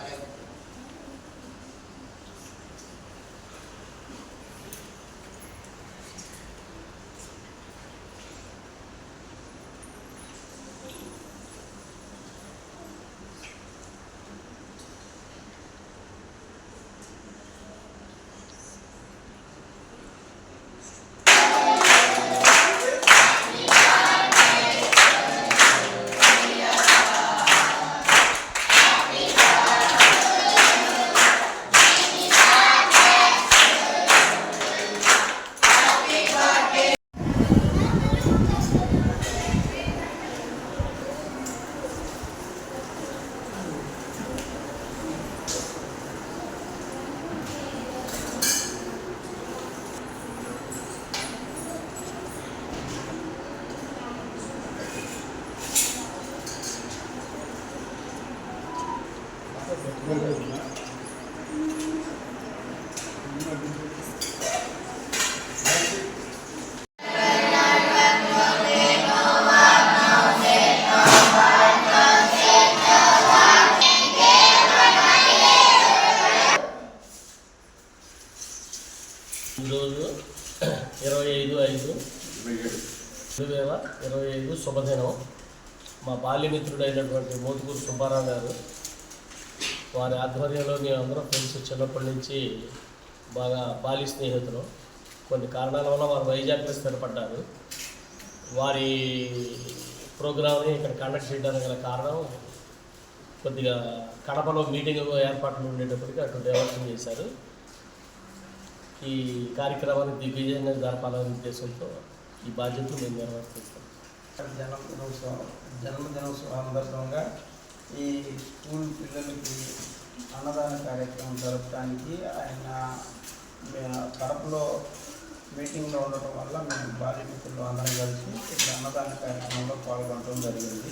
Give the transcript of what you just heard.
para ఈరోజు ఇరవై ఐదు ఐదు. రెండు వేల ఇరవై ఐదు శుభదినం. మా బాల్యమిత్రుడైనటువంటి మోతుకూరు సుబ్బారావు గారు వారి ఆధ్వర్యంలో మేమందరం ఫ్రెండ్స్ చిన్నప్పటి నుంచి బాగా బాల్య స్నేహితులు. కొన్ని కారణాల వల్ల వారు వైజాగ్లో స్థిరపడ్డారు. వారి ప్రోగ్రామ్ని ఇక్కడ కండక్ట్ చేయడానికి గల కారణం కొద్దిగా కడపలో మీటింగ్ ఏర్పాట్లు ఉండేటప్పటికి అటు డెవలప్మెంట్ చేశారు. ఈ కార్యక్రమాన్ని దిగ్విజయంగా జరపాలనే ఉద్దేశంతో ఈ బాధ్యతలు మేము నిర్వర్తిస్తాం జన్మదినోత్సవం జన్మదినోత్సవం సందర్భంగా ఈ స్కూల్ పిల్లలకి అన్నదాన కార్యక్రమం జరపడానికి ఆయన మే- కడపలో మీటింగ్లో ఉండటం వల్ల మేము బాల్య మిత్రులు అందరం కలిసి ఇక్కడ అన్నదాన కార్యక్రమంలో పాల్గొనడం జరిగింది.